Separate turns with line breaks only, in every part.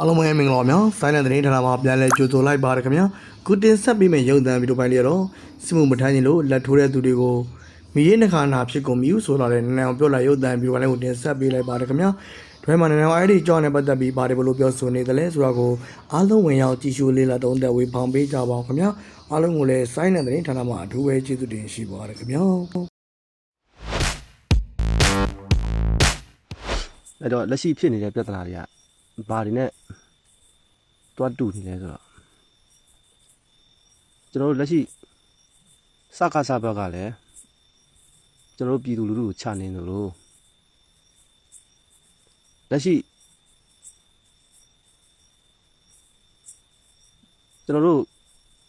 အားလုံးပဲမင်္ဂလာပါများဆိုင်းတဲ့သတင်းဌာနမှာပြန်လည်ကြိုဆိုလိုက်ပါရခင်ဗျာခုတင်ဆက်ပေးမယ့်ရုပ်သံဗီဒီယိုပိုင်းလေးတော့စစ်မှုမထမ်းရင်လို့လက်ထိုးတဲ့သူတွေကိုမိရေးနှခါနာဖြစ်ကုန်မြူဆိုလာတဲ့နန်းအောင်ပြောလာရုပ်သံဗီဒီယိုပိုင်းလေးကိုတင်ဆက်ပေးလိုက်ပါရခင်ဗျာတွဲမှာနန်းအောင်အဲ့ဒီကြောင်းနဲ့ပတ်သက်ပြီးပါတယ်ဘလို့ပြောဆိုနေတယ်လဲဆိုတာကိုအားလုံးဝင်ရောက်ကြည့်ရှုလေးလာသုံးသက်ဝေဖောင်ပေးကြပါအောင်ခင်ဗျာအားလုံးကိုလည်းဆိုင်းတဲ့သတင်းဌာနမှာအထူးပဲကျေးဇူးတင်ရှိပါရခင်ဗျာ
အဲ့တော့လက်ရှိဖြစ်နေတဲ့ပြဿနာတွေက ဘာတွေနဲ့တွားတူနေလဲဆိုတော့ကျွန်တော်တို့လက်ရှိစကားစဘက်ကလည်းကျွန်တော်တို့ပြည်သူလူထုကိုချနေတယ်လို့လက်ရှိကျွန်တော်တို့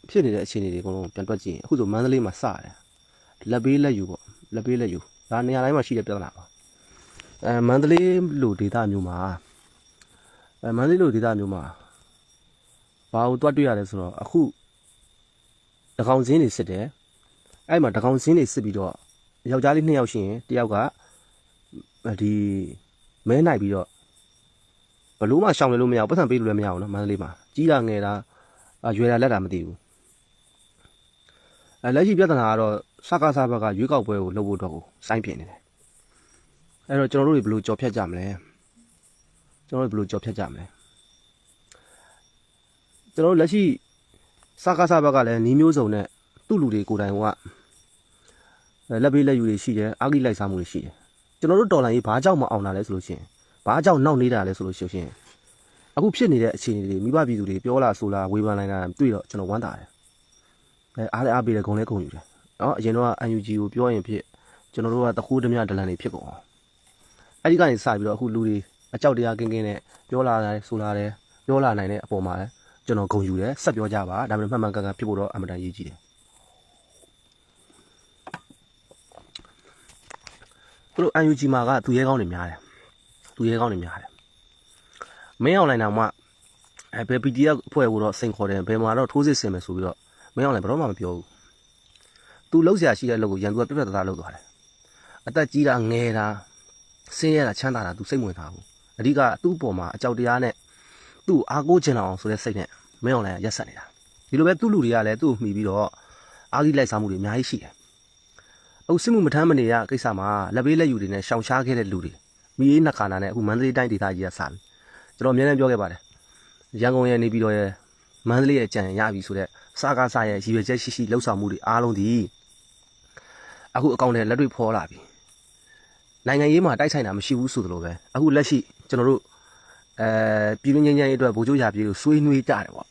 ဖြစ်နေတဲ့အခြေအနေတွေအကုန်လုံးပြန်တွက်ကြည့်ရင်အခုဆိုမန္တလေးမှာစရတယ်လက်ပေးလက်ယူပေါ့လက်ပေးလက်ယူဒါနေရာတိုင်းမှာရှိတဲ့ပြဿနာပါအဲမန္တလေးလိုဒေသမျိုးမှာ အဲမန္တလေးလိုဒေသမျိုးမှာဘာလို့တွတ်တွေ့ရလဲဆိုတော့အခုတကောင်စင်းတွေစစ်တယ်အဲ့မှာတကောင်စင်းတွေစစ်ပြီးတော့ယောက်ျားလေးနှစ်ယောက်ရှိရင်တယောက်ကဒီမဲနိုင်ပြီးတော့ဘလို့မှရှောင်လဲလို့မရဘူးပတ်စံပေးလို့လည်းမရဘူးနော်မန္တလေးမှာကြီးတာငယ်တာအရွယ်တာလက်တာမသိဘူးအဲလက်ရှိပြဿနာကတော့စကားစားဘက်ကရွေးကောက်ပွဲကိုလုပ်ဖို့တော့ကိုစိုင်းပြင်နေတယ်အဲ့တော့ကျွန်တော်တို့တွေဘယ်လိုကြော်ဖြတ်ကြမလဲ ကျွန်တော်တို့ဘယ်လိုကြော်ဖြတ်ကြမလဲကျွန်တော်တို့လက်ရှိစကားစားဘက်ကလည်းနီးမျိုးစုံနဲ့သူ့လူတွေကိုယ်တိုင်ကအဲလက်ပေးလက်ယူတွေရှိတယ်အာဂိလိုက်စားမှုတွေရှိတယ်ကျွန်တော်တို့တော်လိုင်းကြီးဘာကြောင့်မအောင်တာလဲဆိုလို့ရှိရင်ဘာကြောင့်နောက်နေတာလဲဆိုလို့ရှိရင်အခုဖြစ်နေတဲ့အခြေအနေတွေမိဘပြည်သူတွေပြောလာဆိုလာဝေဖန်လိုက်တာတွေ့တော့ကျွန်တော်ဝမ်းသာတယ်အဲအားလည်းအားပေးတယ်ဂုံလည်းဂုံယူတယ်နော်အရင်တော့ UNG ကိုပြောရင်ဖြစ်ကျွန်တော်တို့ကတခိုးဓမြဒလန်တွေဖြစ်ကုန်အောင်အဲ့ဒီကနေစပြီးတော့အခုလူတွေ အကြောက်တရားကင်းကင်းနဲ့ပြောလာတယ်ဆိုလာတယ်ပြောလာနိုင်တဲ့အပေါ်မှာလည်းကျွန်တော်ဂုဏ်ယူတယ်ဆက်ပြောကြပါဒါပေမဲ့မှန်မှန်ကန်ကန်ဖြစ်ဖို့တော့အမှန်တန်ရေးကြည့်တယ်သူတို့ UNG မှာကသူရဲကောင်းတွေများတယ်သူရဲကောင်းတွေများတယ်မင်းအောင်လိုင်းတော်မှအဲဘယ် PDF အဖွဲ့ကိုတော့စိန်ခေါ်တယ်ဘယ်မှာတော့ထိုးစစ်ဆင်မယ်ဆိုပြီးတော့မင်းအောင်လိုင်းဘယ်တော့မှမပြောဘူးသူလှုပ်ရှားရှိတဲ့လုပ်ကိုရန်သူကပြက်ပြက်သားသားလုပ်သွားတယ်အသက်ကြီးတာငယ်တာဆင်းရဲတာချမ်းသာတာ तू စိတ်ဝင်စားဘူး အဓိကသူ့ပေါ်မှာအကြောက်တရားနဲ့သူ့ကိုအားကိုးချင်အောင်ဆိုတဲ့စိတ်နဲ့မင်းအောင်လည်းရက်ဆက်နေတာဒီလိုပဲသူ့လူတွေကလည်းသူ့ကိုမှီပြီးတော့အာဂိလိုက်စားမှုတွေအများကြီးရှိတယ်အခုစစ်မှုမထမ်းမနေရကိစ္စမှာလက်ပေးလက်ယူတွေနဲ့ရှောင်ရှားခဲ့တဲ့လူတွေမိရေးနှစ်ခါနာနဲ့အခုမန္တလေးတိုင်းဒေသကြီးကစပြီကျွန်တော်အများနဲ့ပြောခဲ့ပါတယ်ရန်ကုန်ရဲ့နေပြီးတော့ရဲ့မန္တလေးရဲ့ကြံရပြီဆိုတော့စားကားစားရဲ့ရည်ရွယ်ချက်ရှိရှိလှုပ်ဆောင်မှုတွေအားလုံးဒီအခုအကောင့်ထဲလက်တွေ့ဖော်လာပြီနိုင်ငံရေးမှာတိုက်ဆိုင်တာမရှိဘူးဆိုသလိုပဲအခုလက်ရှိ ကျွန်တော်တို့အဲပြည်တွင်းငင်းငင်းရေးအတွက်ဗိုလ်ချုပ်ရာပြည်ကိုဆွေးနွေးကြတယ်ပေါ့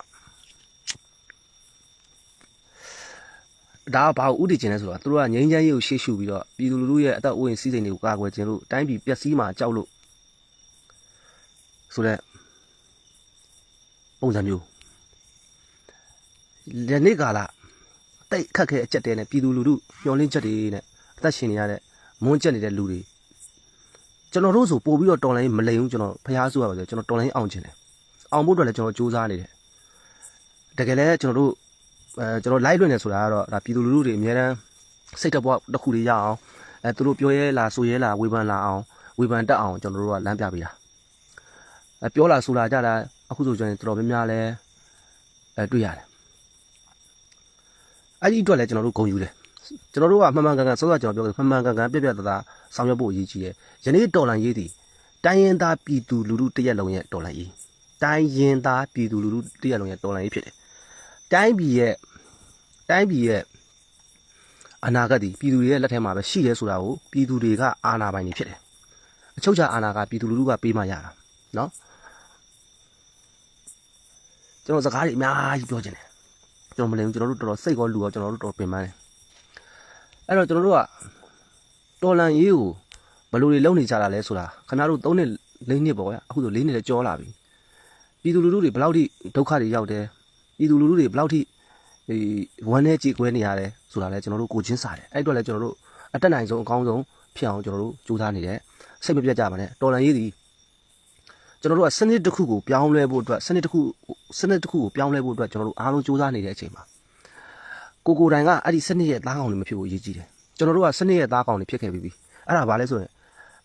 ဒါကဘာကိုဥတည်ခြင်းလဲဆိုတော့သူတို့ကငင်းငင်းရေးကိုရှေ့ရှုပြီးတော့ပြည်သူလူထုရဲ့အသက်အိုးအိမ်စီးစိမ်တွေကိုကာကွယ်ခြင်းလို့တိုင်းပြည်ပျက်စီးမှာကြောက်လို့ဆိုတော့ပုံစံမျိုးဒီနေ့ကာလတိတ်ခက်ခဲအကြက်တဲနဲ့ပြည်သူလူထုမျောလင်းချက်တွေနဲ့အသက်ရှင်နေရတဲ့မွန်းကျက်နေတဲ့လူတွေ ကျွန်တော်တို့ဆိုပို့ပြီးတော့တော်လိုင်းမလိမ်ဘူးကျွန်တော်ဖျားဆိုရပါဆိုကျွန်တော်တော်လိုင်းအောင်ချင်တယ်အောင်ဖို့အတွက်လည်းကျွန်တော်စူးစမ်းနေတယ်တကယ်လည်းကျွန်တော်တို့အဲကျွန်တော် live လွှင့်နေဆိုတာကတော့ဒါပြည်သူလူထုတွေအများတန်းစိတ်တပွားတစ်ခုလေးရအောင်အဲသူတို့ပြောရဲလားဆိုရဲလားဝေဖန်လာအောင်ဝေဖန်တတ်အောင်ကျွန်တော်တို့ကလမ်းပြပေးတာအဲပြောလာဆိုလာကြတာအခုဆိုကျွန်တော်တော်များများလဲအဲတွေ့ရတယ်အဲ့ဒီအတွက်လည်းကျွန်တော်တို့ဂုဏ်ယူတယ် ကျွန်တော်တို့ကမှန်မှန်ကန်ကန်စောစောကျွန်တော်ပြောခဲ့မှန်မှန်ကန်ကန်ပြက်ပြက်သားသားဆောင်ရွက်ဖို့အရေးကြီးတယ်ယနေ့တော်လန်ရေးသည်တိုင်းရင်သားပြည်သူလူထုတရက်လုံးရဲ့တော်လန်ရေးတိုင်းရင်သားပြည်သူလူထုတရက်လုံးရဲ့တော်လန်ရေးဖြစ်တယ်တိုင်းပြည်ရဲ့တိုင်းပြည်ရဲ့အနာဂတ်ဒီပြည်သူတွေရဲ့လက်ထဲမှာပဲရှိရဲဆိုတာကိုပြည်သူတွေကအာဏာပိုင်တွေဖြစ်တယ်အချုပ်ချာအာဏာကပြည်သူလူထုကပေးမှရတာနော်ကျွန်တော်စကားတွေအများကြီးပြောချင်တယ်ကျွန်တော်မလင်ဘူးကျွန်တော်တို့တော်တော်စိတ်ကောလူရောကျွန်တော်တို့တော်တော်ပင်ပန်းတယ် အဲ့တော့ကျွန်တော်တို့ကတော်လန်ရေးကိုဘယ်လိုတွေလုပ်နေကြတာလဲဆိုတာခင်ဗျားတို့၃နှစ်၄နှစ်ပေါ့ဗျာအခုဆို၄နှစ်လည်းကြောလာပြီပြည်သူလူထုတွေဘယ်လောက်ထိဒုက္ခတွေရောက်တယ်ပြည်သူလူထုတွေဘယ်လောက်ထိဒီဝမ်းနဲ့ကြေကွဲနေရတယ်ဆိုတာလဲကျွန်တော်တို့ကိုချင်းစားတယ်အဲ့အတွက်လည်းကျွန်တော်တို့အတက်နိုင်ဆုံးအကောင်းဆုံးဖြစ်အောင်ကျွန်တော်တို့ကြိုးစားနေတယ်စိတ်မပြတ်ကြပါနဲ့တော်လန်ရေးဒီကျွန်တော်တို့ကစနစ်တစ်ခုကိုပြောင်းလဲဖို့အတွက်စနစ်တစ်ခုစနစ်တစ်ခုကိုပြောင်းလဲဖို့အတွက်ကျွန်တော်တို့အားလုံးကြိုးစားနေတဲ့အချိန်မှာ ကိုကိုတိုင်ကအဲ့ဒီစနစ်ရဲ့သားကောင်တွေမဖြစ်ဘူးအရေးကြီးတယ်ကျွန်တော်တို့ကစနစ်ရဲ့သားကောင်တွေဖြစ်ခဲ့ပြီးပြီအဲ့ဒါဘာလဲဆိုရင်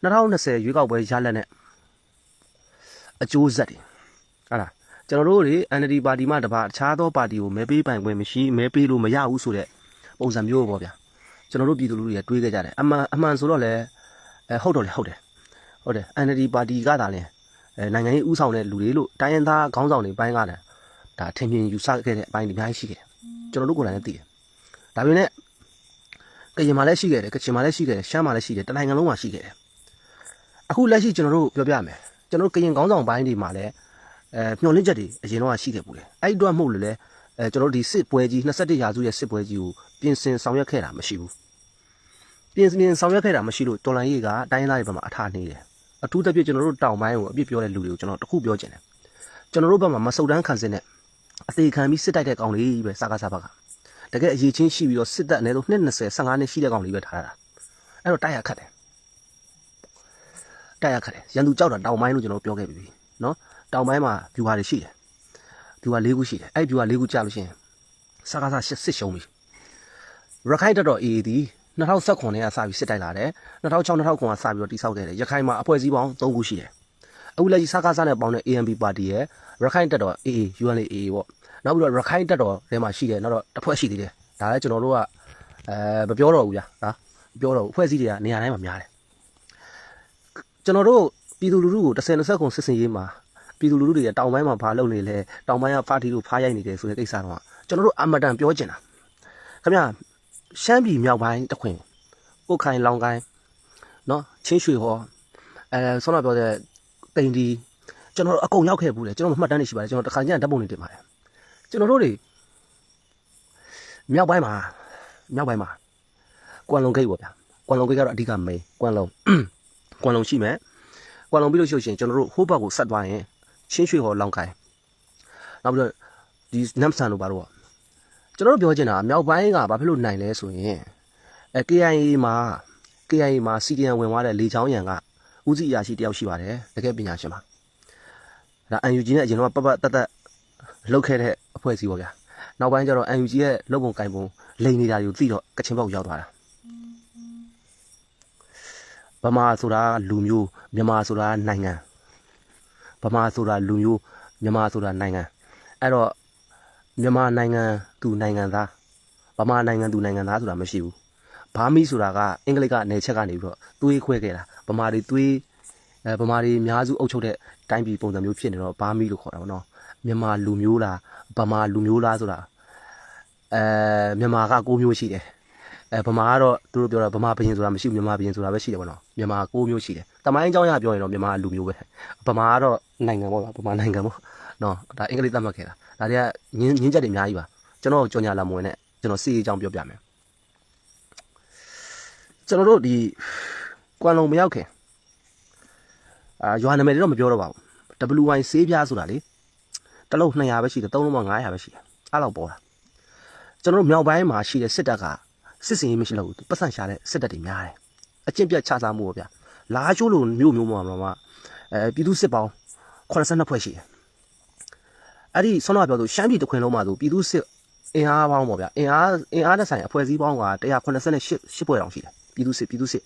2020ရွေးကောက်ပွဲရလက်နဲ့အကျိုးဆက်တွေဟုတ်လားကျွန်တော်တို့တွေ NLD ပါတီမှတပါအခြားသောပါတီကိုမဲပေးပိုင်ခွင့်မရှိမဲပေးလို့မရဘူးဆိုတဲ့ပုံစံမျိုးပေါ့ဗျာကျွန်တော်တို့ပြည်သူလူထုတွေတွေးခဲ့ကြတယ်အမှန်အမှန်ဆိုတော့လည်းအဲဟုတ်တော့လေဟုတ်တယ်ဟုတ်တယ် NLD ပါတီကသာလဲအဲနိုင်ငံရေးဥဆောင်တဲ့လူတွေလို့တိုင်းရင်းသားခေါင်းဆောင်တွေပိုင်းကလည်းဒါထင်မြင်ယူဆခဲ့တဲ့အပိုင်းတွေအများကြီးရှိခဲ့တယ်ကျွန်တော်တို့ကိုယ်တိုင်လည်းသိတယ် ဒါပေမဲ့ကရင်မှာလည်းရှိခဲ့တယ်ကချင်မှာလည်းရှိခဲ့တယ်ရှမ်းမှာလည်းရှိတယ်တနိုင်ငံလုံးမှာရှိခဲ့တယ်အခုလက်ရှိကျွန်တော်တို့ပြောပြမယ်ကျွန်တော်တို့ကရင်ခေါင်းဆောင်ပိုင်းတွေမှာလည်းအဲမျောလင့်ချက်တွေအရင်တော့ရှိခဲ့ပူတယ်အဲ့ဒီတော့မဟုတ်လို့လေအဲကျွန်တော်တို့ဒီစစ်ပွဲကြီး21ရာစုရဲ့စစ်ပွဲကြီးကိုပြင်ဆင်ဆောင်ရွက်ခဲ့တာမရှိဘူးပြင်ဆင်ဆောင်ရွက်ခဲ့တာမရှိလို့တော်လိုင်းရေးကတိုင်းရင်းသားတွေဘက်မှာအထာနေတယ်အထူးသဖြင့်ကျွန်တော်တို့တောင်ပိုင်းကိုအပြစ်ပြောတဲ့လူတွေကိုကျွန်တော်တခုပြောချင်တယ်ကျွန်တော်တို့ဘက်မှာမဆုတ်တန်းခံစင်တဲ့အသေးခံပြီးစစ်တိုက်တဲ့ကောင်လေးပဲစကားစားဘက်က တကယ်အရေးချင်းရှိပြီးတော့စစ်တပ်အနည်းဆုံး220 15နှစ်ရှိတဲ့ကောင်လေးပဲထားတာအဲ့တော့တိုက်ရခတ်တယ်တိုက်ရခတ်တယ်ရန်သူကြောက်တာတောင်ပိုင်းလို့ကျွန်တော်ပြောခဲ့ပြီနော်တောင်ပိုင်းမှာဗျူဟာတွေရှိတယ်ဗျူဟာ၄ခုရှိတယ်အဲ့ဒီဗျူဟာ၄ခုကြာလို့ရှိရင်စကားစားစစ်ရှုံးပြီရခိုင်တပ်တော် AA ဒီ2019ခုနှစ်ကစပြီးစစ်တိုက်လာတယ်2006 2009ကစပြီးတော့တိစောက်ခဲ့တယ်ရခိုင်မှာအဖွဲ့အစည်းပေါင်း3ခုရှိတယ်အခုလက်ရှိစကားစားနဲ့ပေါင်းတဲ့ ANP ပါတီရဲ့ရခိုင်တပ်တော် AA UNA AA ပေါ့ နောက်ပြီးတော့ရခိုင်တပ်တော်ထဲမှာရှိတယ်နောက်တော့တစ်ဖွဲ့ရှိသေးတယ်ဒါလည်းကျွန်တော်တို့ကအဲမပြောတော့ဘူးဗျာဟာမပြောတော့ဘူးအဖွဲ့အစည်းတွေကနေရာတိုင်းမှာများတယ်ကျွန်တော်တို့ပြည်သူလူထုကို10 20ခုစစ်စင်ရေးမှာပြည်သူလူထုတွေတောင်ပိုင်းမှာဘာလုပ်နေလဲတောင်ပိုင်းကပါတီတို့ဖားရိုက်နေတယ်ဆိုတဲ့ကိစ္စတော့ကျွန်တော်တို့အမတန်ပြောချင်တာခင်ဗျရှမ်းပြည်မြောက်ပိုင်းတခွင်ကိုခိုင်လောင်ကိုင်းနော်ချင်းရွှေဟောအဲဆောနာပြောတဲ့တိန်ဒီကျွန်တော်တို့အကုန်ရောက်ခဲ့ဘူးလေကျွန်တော်မှတ်တမ်းနေရှိပါတယ်ကျွန်တော်တခါကျရင်ဓာတ်ပုံတွေတင်ပါတယ် ကျွန်တော်တို့တွေမြောက်ပိုင်းမှာမြောက်ပိုင်းမှာကွမ်လုံဂိတ်ပေါ့ဗျာကွမ်လုံဂိတ်ကတော့အဓိကမိန်ကွမ်လုံကွမ်လုံရှိမယ်ကွမ်လုံပြီးလို့ရှိရင်ကျွန်တော်တို့ဟိုးဘက်ကိုဆက်သွားရင်ချင်းရွှေဟောလောင်ကိုင်းနောက်ပြီးတော့ဒီနမ်ဆန်တို့ဘာလို့อ่ะကျွန်တော်တို့ပြောချင်တာမြောက်ပိုင်းကဘာဖြစ်လို့နိုင်လဲဆိုရင်အဲ KIA မှာ KIA မှာ CDN ဝင်သွားတဲ့လေချောင်းရံကဦးစီးအရာရှိတယောက်ရှိပါတယ်တကယ်ပညာရှင်ပါဒါ UNG နဲ့အရင်တော့ပတ်ပတ်တက်တက် လောက်ခဲ့တဲ့အဖွဲ့အစည်းပေါ့ဗျာနောက်ပိုင်းကျတော့ UNG ရဲ့လုပ်ပုံကင်ပုံလိန်နေတာတွေကိုသိတော့ကချင်ဘောက်ရောက်သွားတာဗမာဆိုတာလူမျိုးမြန်မာဆိုတာနိုင်ငံဗမာဆိုတာလူမျိုးမြန်မာဆိုတာနိုင်ငံအဲ့တော့မြန်မာနိုင်ငံသူနိုင်ငံသားဗမာနိုင်ငံသူနိုင်ငံသားဆိုတာမရှိဘူးဘာမီဆိုတာကအင်္ဂလိပ်ကနယ်ချက်ကနေပြီးတော့သွေးခွဲခဲ့တာဗမာတွေသွေးအဲဗမာတွေအများစုအုပ်ချုပ်တဲ့တိုင်းပြည်ပုံစံမျိုးဖြစ်နေတော့ဘာမီလို့ခေါ်တာပေါ့နော် မြန်မာလူမျိုးလားဗမာလူမျိုးလားဆိုတာအဲမြန်မာက၉မျိုးရှိတယ်အဲဗမာကတော့သူတို့ပြောတာဗမာဘရင်ဆိုတာမရှိဘူးမြန်မာဘရင်ဆိုတာပဲရှိတယ်ပေါ့နော်မြန်မာ၉မျိုးရှိတယ်တမိုင်းအကြောင်းအရပြောရင်တော့မြန်မာလူမျိုးပဲဗမာကတော့နိုင်ငံပေါ့ဗျာဗမာနိုင်ငံပေါ့နော်ဒါအင်္ဂလိပ်သတ်မှတ်ခဲ့တာဒါတွေကညင်းညင်းချက်တွေအများကြီးပါကျွန်တော်ကြော်ညာလာမဝင်နဲ့ကျွန်တော်စီအကြောင်းပြောပြမယ်ကျွန်တော်တို့ဒီကွမ်လုံမရောက်ခင်အာရွာနာမည်တွေတော့မပြောတော့ပါဘူး WY ဆေးပြားဆိုတာလေ တစ်လုံး200ပဲရှိတယ်သုံးလုံးမှ900ပဲရှိတယ်အဲ့လောက်ပေါ်တာကျွန်တော်တို့မြောက်ပိုင်းမှာရှိတဲ့စစ်တပ်ကစစ်စင်ရေးမရှိလို့ပတ်စံရှာတဲ့စစ်တပ်တွေများတယ်အကျင့်ပြတ်ချစားမှုပေါ့ဗျာလာချိုးလို့မျိုးမျိုးမှာမှာအဲပြည်သူစစ်ပေါင်း82ဖွဲ့ရှိတယ်။အဲ့ဒီဆောင်းတော့ပြောသူရှမ်းပြည်တစ်ခွင်လုံးမှာသူပြည်သူစစ်အင်အားပေါင်းပေါ့ဗျာအင်အားအင်အားတဲ့ဆိုင်အဖွဲ့အစည်းပေါင်းက188 8ဖွဲ့တောင်ရှိတယ်ပြည်သူစစ်ပြည်သူစစ်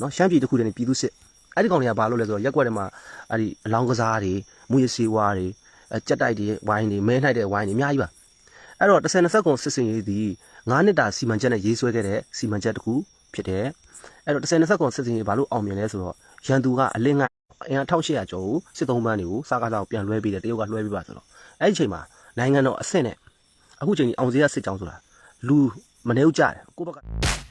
နော်ရှမ်းပြည်တစ်ခုတည်းနေပြည်သူစစ်အဲ့ဒီကောင်တွေကဘာလို့လဲဆိုတော့ရက်ွက်ထဲမှာအဲ့ဒီအလောင်းကစားတွေမူရစီဝါတွေအဲ ကြက်တိုက်တွေဝိုင်းတွေမဲနှိုက်တဲ့ဝိုင်းတွေအများကြီးပါအဲ့တော့10 20ကုန်စစ်စင်ရေးဒီ9နှစ်တာစီမံချက်နဲ့ရေးဆွဲခဲ့တဲ့စီမံချက်တစ်ခုဖြစ်တယ်အဲ့တော့10 20ကုန်စစ်စင်ရေးဘာလို့အောင်မြင်လဲဆိုတော့ရန်သူကအလင်းငါအင်အား1800ကျော်ကိုစစ်သုံးပန်းတွေကိုစားကားစားကိုပြန်လွှဲပေးတယ်တရုတ်ကလွှဲပေးပါဆိုတော့အဲ့ဒီအချိန်မှာနိုင်ငံတော်အဆင့်နဲ့အခုချိန်ကြီးအောင်စရစစ်ကြောင်းဆိုတာလူမနေဦးကြတယ်ကိုယ့်ဘက်က